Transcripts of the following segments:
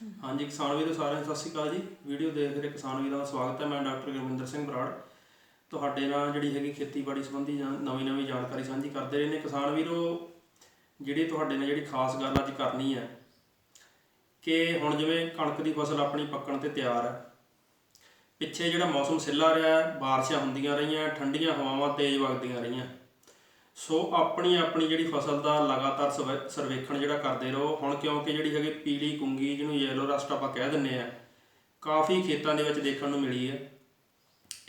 ਹਾਂਜੀ, ਕਿਸਾਨ ਵੀਰੋ ਸਾਰਿਆਂ ਨੂੰ ਸਤਿ ਸ਼੍ਰੀ ਅਕਾਲ ਜੀ। ਵੀਡੀਓ ਦੇਖ ਰਹੇ ਕਿਸਾਨ ਵੀਰਾਂ ਦਾ ਸਵਾਗਤ ਹੈ। ਮੈਂ ਡਾਕਟਰ ਗੁਰਵਿੰਦਰ ਸਿੰਘ ਬਰਾੜ। ਤੁਹਾਡੇ ਨਾਲ ਜਿਹੜੀ ਹੈਗੀ ਖੇਤੀਬਾੜੀ ਸੰਬੰਧੀ ਨਵੀਂ ਨਵੀਂ ਜਾਣਕਾਰੀ ਸਾਂਝੀ ਕਰਦੇ ਰਹੇ ਨੇ। ਕਿਸਾਨ ਵੀਰੋ, ਜਿਹੜੀ ਤੁਹਾਡੇ ਨਾਲ ਜਿਹੜੀ ਖਾਸ ਗੱਲ ਅੱਜ ਕਰਨੀ ਹੈ ਕਿ ਹੁਣ ਜਿਵੇਂ ਕਣਕ ਦੀ ਫਸਲ ਆਪਣੀ ਪੱਕਣ ਤੇ ਤਿਆਰ ਹੈ। ਪਿੱਛੇ ਜਿਹੜਾ ਮੌਸਮ ਸਿੱਲਾ ਰਿਹਾ ਬਾਰਿਸ਼ਾਂ ਹੁੰਦੀਆਂ ਰਹੀਆਂ, ਠੰਡੀਆਂ ਹਵਾਵਾਂ ਤੇਜ਼ ਵਗਦੀਆਂ ਰਹੀਆਂ। ਸੋ ਆਪਣੀ ਆਪਣੀ ਜਿਹੜੀ ਫਸਲ ਦਾ ਲਗਾਤਾਰ ਸਰਵੇ- ਸਰਵੇਖਣ ਜਿਹੜਾ ਕਰਦੇ ਰਹੋ। ਹੁਣ ਕਿਉਂਕਿ ਜਿਹੜੀ ਹੈਗੀ ਪੀਲੀ ਕੁੰਗੀ, ਜਿਹਨੂੰ ਯੈਲੋ ਰਸਟ ਆਪਾਂ ਕਹਿ ਦਿੰਨੇ ਆ, ਕਾਫੀ ਖੇਤਾਂ ਦੇ ਵਿੱਚ ਦੇਖਣ ਨੂੰ ਮਿਲੀ ਹੈ।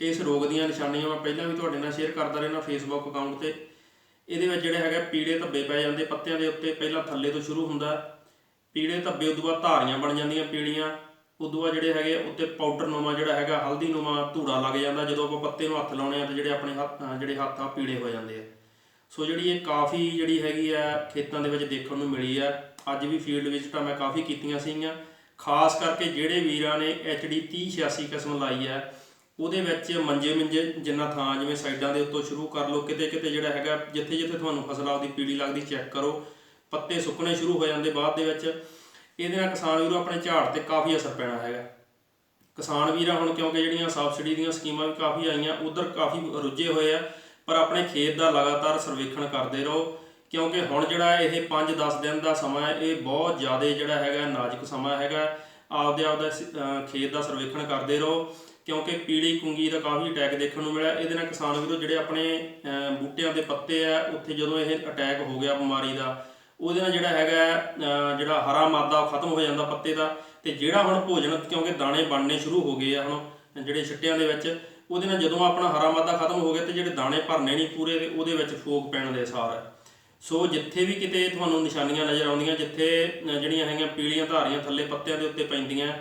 ਇਸ ਰੋਗ ਦੀਆਂ ਨਿਸ਼ਾਨੀਆਂ ਮੈਂ ਪਹਿਲਾਂ ਵੀ ਤੁਹਾਡੇ ਨਾਲ ਸ਼ੇਅਰ ਕਰਦਾ ਰਹਿਣਾ ਫੇਸਬੁੱਕ ਅਕਾਊਂਟ ਤੇ। ਇਹਦੇ ਵਿੱਚ ਜਿਹੜੇ ਹੈਗਾ ਪੀਲੇ ਧੱਬੇ ਪੈ ਜਾਂਦੇ, ਪੱਤਿਆਂ ਦੇ ਉੱਤੇ ਪਹਿਲਾਂ ਥੱਲੇ ਤੋਂ ਸ਼ੁਰੂ ਹੁੰਦਾ। ਪੀਲੇ ਧੱਬੇ ਉਦੋਂ ਬਾਅਦ ਧਾਰੀਆਂ ਬਣ ਜਾਂਦੀਆਂ ਪੀਲੀਆਂ। ਉਦੋਂ ਬਾਅਦ ਜਿਹੜੇ ਹੈਗੇ ਉੱਤੇ ਪਾਊਡਰ ਨੂਮਾ ਜਿਹੜਾ ਹੈਗਾ, ਹਲਦੀ ਨੂਮਾ ਧੂੜਾ ਲੱਗ ਜਾਂਦਾ। ਜਦੋਂ ਆਪਾਂ ਪੱਤੇ ਨੂੰ ਹੱਥ ਲਾਉਣੇ ਆ ਤੇ ਜਿਹੜੇ ਆਪਣੇ ਹੱਥ ਜਿਹੜੇ ਹੱਥ ਆ ਪੀਲੇ ਹੋ ਜਾਂਦੇ ਆ। ਸੋ ਜਿਹੜੀ ਇਹ ਕਾਫੀ ਜਿਹੜੀ ਹੈਗੀ ਆ ਖੇਤਾਂ ਦੇ ਵਿੱਚ ਦੇਖਣ ਨੂੰ ਮਿਲੀ ਆ, ਅੱਜ ਵੀ ਫੀਲਡ ਵਿਜ਼ਟਾਂ ਮੈਂ ਕਾਫੀ ਕੀਤੀਆਂ ਸੀਗੀਆਂ। ਖਾਸ ਕਰਕੇ ਜਿਹੜੇ ਵੀਰਾਂ ਨੇ HD 3086 ਕਿਸਮ ਲਾਈ ਆ, ਉਹਦੇ ਵਿੱਚ ਮੰਜੇ ਮੰਜੇ ਜਿੰਨਾ ਥਾਂ ਜਿਵੇਂ ਸਾਈਡਾਂ ਦੇ ਉੱਤੋਂ ਸ਼ੁਰੂ ਕਰ ਲਓ, ਕਿਤੇ ਕਿਤੇ ਜਿਹੜਾ ਹੈਗਾ ਜਿੱਥੇ ਜਿੱਥੇ ਤੁਹਾਨੂੰ ਫਸਲ ਆਪਦੀ ਪੀੜੀ ਲੱਗਦੀ ਚੈੱਕ ਕਰੋ, ਪੱਤੇ ਸੁੱਕਣੇ ਸ਼ੁਰੂ ਹੋ ਜਾਂਦੇ ਬਾਅਦ ਦੇ ਵਿੱਚ। ਇਹਦੇ ਨਾਲ ਕਿਸਾਨ ਵੀਰੋ ਆਪਣੇ ਝਾੜ ਤੇ ਕਾਫੀ ਅਸਰ ਪੈਣਾ ਹੈਗਾ। ਕਿਸਾਨ ਵੀਰਾਂ ਹੁਣ ਕਿਉਂਕਿ ਜਿਹੜੀਆਂ ਸਬਸਿਡੀ ਦੀਆਂ ਸਕੀਮਾਂ ਵੀ ਕਾਫੀ ਆਈਆਂ, ਉਧਰ ਕਾਫੀ ਰੁੱਝੇ ਹੋਏ ਆ। ਪਰ ਆਪਣੇ ਖੇਤ ਦਾ ਲਗਾਤਾਰ ਸਰਵੇਖਣ ਕਰਦੇ ਰਹੋ, ਕਿਉਂਕਿ ਹੁਣ ਜਿਹੜਾ ਇਹ 5-10 ਦਿਨ ਦਾ ਸਮਾਂ ਹੈ, ਇਹ ਬਹੁਤ ਜ਼ਿਆਦਾ ਜਿਹੜਾ ਹੈਗਾ ਨਾਜ਼ੁਕ ਸਮਾਂ ਹੈਗਾ। ਆਪਦੇ ਆਪਦਾ ਖੇਤ ਦਾ ਸਰਵੇਖਣ ਕਰਦੇ ਰਹੋ, ਕਿਉਂਕਿ ਪੀਲੀ ਕੁੰਗੀ ਦਾ ਕਾਫੀ ਅਟੈਕ ਦੇਖਣ ਨੂੰ ਮਿਲਿਆ। ਇਹਦੇ ਨਾਲ ਕਿਸਾਨ ਵੀਰੋ ਜਿਹੜੇ ਆਪਣੇ ਬੂਟਿਆਂ ਦੇ ਪੱਤੇ ਆ, ਉੱਥੇ ਜਦੋਂ ਇਹ ਅਟੈਕ ਹੋ ਗਿਆ ਬਿਮਾਰੀ ਦਾ, ਉਹਦੇ ਨਾਲ ਜਿਹੜਾ ਹੈਗਾ ਜਿਹੜਾ ਹਰਾ ਮਾਦਾ ਉਹ ਖਤਮ ਹੋ ਜਾਂਦਾ ਪੱਤੇ ਦਾ। ਤੇ ਜਿਹੜਾ ਹੁਣ ਭੋਜਨ, ਕਿਉਂਕਿ ਦਾਣੇ ਬਣਨੇ ਸ਼ੁਰੂ ਹੋ ਗਏ ਆ ਹੁਣ, ਜਿਹੜੇ ਛਿੱਟਿਆਂ ਦੇ ਵਿੱਚ ਉਹਦੇ ਨਾਲ ਜਦੋਂ ਆਪਣਾ ਹਰਾ ਮਾਦਾ ਖਤਮ ਹੋ ਗਿਆ ਤੇ ਜਿਹੜੇ ਦਾਣੇ ਭਰਨੇ ਨਹੀਂ ਪੂਰੇ ਤੇ ਉਹਦੇ ਵਿੱਚ ਫੋਕ ਪੈਣ ਦੇ ਅਸਾਰ ਹੈ। ਸੋ ਜਿੱਥੇ ਵੀ ਕਿਤੇ ਤੁਹਾਨੂੰ ਨਿਸ਼ਾਨੀਆਂ ਨਜ਼ਰ ਆਉਂਦੀਆਂ ਜਿੱਥੇ ਜਿਹੜੀਆਂ ਹੈਗੀਆਂ ਪੀਲੀਆਂ ਧਾਰੀਆਂ ਥੱਲੇ ਪੱਤਿਆਂ ਦੇ ਉੱਤੇ ਪੈਂਦੀਆਂ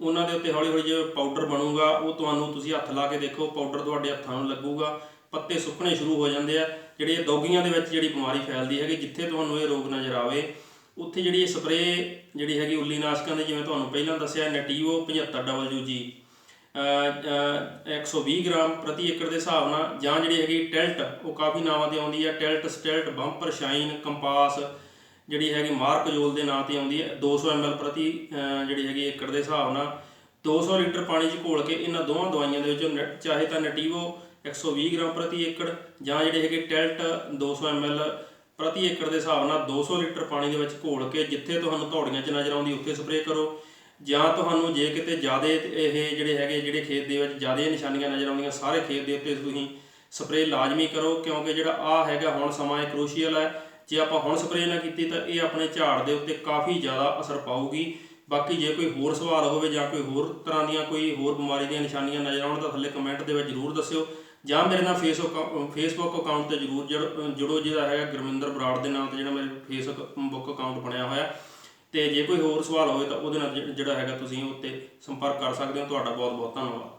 ਉਹਨਾਂ ਦੇ ਉੱਤੇ ਹੌਲੀ ਹੌਲੀ ਜਿਹਾ ਪਾਊਡਰ ਬਣੂਗਾ ਉਹ ਤੁਹਾਨੂੰ ਤੁਸੀਂ ਹੱਥ ਲਾ ਕੇ ਦੇਖੋ ਪਾਊਡਰ ਤੁਹਾਡੇ ਹੱਥਾਂ ਨੂੰ ਲੱਗੂਗਾ ਪੱਤੇ ਸੁੱਕਣੇ ਸ਼ੁਰੂ ਹੋ ਜਾਂਦੇ ਆ। ਜਿਹੜੀ ਇਹ ਦੋਗੀਆਂ ਦੇ ਵਿੱਚ ਜਿਹੜੀ ਬਿਮਾਰੀ ਫੈਲਦੀ ਹੈਗੀ ਜਿੱਥੇ ਤੁਹਾਨੂੰ ਇਹ ਰੋਗ ਨਜ਼ਰ ਆਵੇ ਉੱਥੇ ਜਿਹੜੀ ਇਹ ਸਪਰੇਅ ਜਿਹੜੀ ਹੈਗੀ ਉੱਲੀ ਨਾਸ਼ਕਾਂ ਦੀ ਜਿਵੇਂ ਤੁਹਾਨੂੰ ਪਹਿਲਾਂ ਦੱਸਿਆ ਨੈਟੀਵੋ 75WG ਅਹ, ਅਹ, 120 ਗ੍ਰਾਮ ਪ੍ਰਤੀ ਏਕੜ ਦੇ ਹਿਸਾਬ ਨਾਲ, ਜਾਂ ਜਿਹੜੀ ਹੈਗੀ ਟੈਲਟ, ਉਹ ਕਾਫੀ ਨਾਵਾਂ ਤੇ ਆਉਂਦੀ ਹੈ। ਟੈਲਟ, ਸਟੈਲਟ, ਬੰਪਰ, ਸ਼ਾਈਨ, ਕੰਪਾਸ, ਜਿਹੜੀ ਹੈਗੀ ਮਾਰਕਜੋਲ ਦੇ ਨਾਂ ਤੇ ਆਉਂਦੀ ਹੈ। 200 ml ਪ੍ਰਤੀ ਜਿਹੜੀ ਹੈਗੀ ਏਕੜ ਦੇ ਹਿਸਾਬ ਨਾਲ। 200 ਲੀਟਰ ਪਾਣੀ 'ਚ ਘੋਲ ਕੇ ਇਹਨਾਂ ਦੋਵਾਂ ਦਵਾਈਆਂ ਦੇ ਵਿੱਚ ਨੈ- ਚਾਹੇ ਤਾਂ ਨੈਟੀਵੋ 120 ਗ੍ਰਾਮ ਪ੍ਰਤੀ ਏਕੜ, ਜਾਂ ਜਿਹੜੇ ਹੈਗੇ ਟੈਲਟ 200 ml ਪ੍ਰਤੀ ਏਕੜ ਦੇ ਹਿਸਾਬ ਨਾਲ 200 ਲੀਟਰ ਪਾਣੀ ਦੇ ਵਿੱਚ ਘੋਲ ਕੇ, ਜਿੱਥੇ ਤੁਹਾਨੂੰ ਧੌੜੀਆਂ 'ਚ ਨਜ਼ਰ ਆਉਂਦੀ, ਉੱਥੇ ਸਪਰੇਅ ਕਰੋ। ਜਾਂ ਤੁਹਾਨੂੰ ਜੇ ਕਿਤੇ ਜ਼ਿਆਦਾ ਇਹ ਜਿਹੜੇ ਹੈਗੇ, ਜਿਹੜੇ ਖੇਤ ਦੇ ਵਿੱਚ ਜ਼ਿਆਦਾ ਨਿਸ਼ਾਨੀਆਂ ਨਜ਼ਰ ਆਉਂਦੀਆਂ, ਸਾਰੇ ਖੇਤ ਦੇ ਉੱਤੇ ਤੁਸੀਂ ਸਪਰੇਅ ਲਾਜ਼ਮੀ ਕਰੋ, ਕਿਉਂਕਿ ਜਿਹੜਾ ਆ ਹੈਗਾ ਹੁਣ ਸਮਾਂ ਇਹ ਕ੍ਰੂਸ਼ੀਅਲ ਹੈ। ਜੇ ਆਪਾਂ ਹੁਣ ਸਪਰੇਅ ਨਾ ਕੀਤੀ ਤਾਂ ਇਹ ਆਪਣੇ ਝਾੜ ਦੇ ਉੱਤੇ ਕਾਫੀ ਜ਼ਿਆਦਾ ਅਸਰ ਪਾਊਗੀ। ਬਾਕੀ ਜੇ ਕੋਈ ਹੋਰ ਸਵਾਲ ਹੋਵੇ ਜਾਂ ਕੋਈ ਹੋਰ ਤਰ੍ਹਾਂ ਦੀਆਂ ਕੋਈ ਹੋਰ ਬਿਮਾਰੀ ਦੀਆਂ ਨਿਸ਼ਾਨੀਆਂ ਨਜ਼ਰ ਆਉਣ ਤਾਂ ਥੱਲੇ ਕਮੈਂਟ ਦੇ ਵਿੱਚ ਜ਼ਰੂਰ ਦੱਸਿਓ। ਜਾਂ ਮੇਰੇ ਨਾਲ ਫੇਸਬੁੱਕ ਫੇਸਬੁੱਕ ਅਕਾਊਂਟ ਤੇ ਜ਼ਰੂਰ ਜੁੜੋ ਜਿਹਦਾ ਹੈਗਾ ਗੁਰਮਿੰਦਰ ਬਰਾੜ ਦੇ ਨਾਮ ਤੇ ਜਿਹੜਾ ਮੇਰੇ ਫੇਸਬੁੱਕ ਅਕਾਊਂਟ ਬਣਿਆ ਹੋਇਆ। ਤੇ ਜੇ ਕੋਈ ਹੋਰ ਸਵਾਲ ਹੋਵੇ ਤਾਂ ਉਹਦੇ ਨਾਲ ਜਿਹੜਾ ਹੈਗਾ ਤੁਸੀਂ ਉੱਤੇ ਸੰਪਰਕ ਕਰ ਸਕਦੇ ਹੋ। ਤੁਹਾਡਾ ਬਹੁਤ ਬਹੁਤ ਧੰਨਵਾਦ।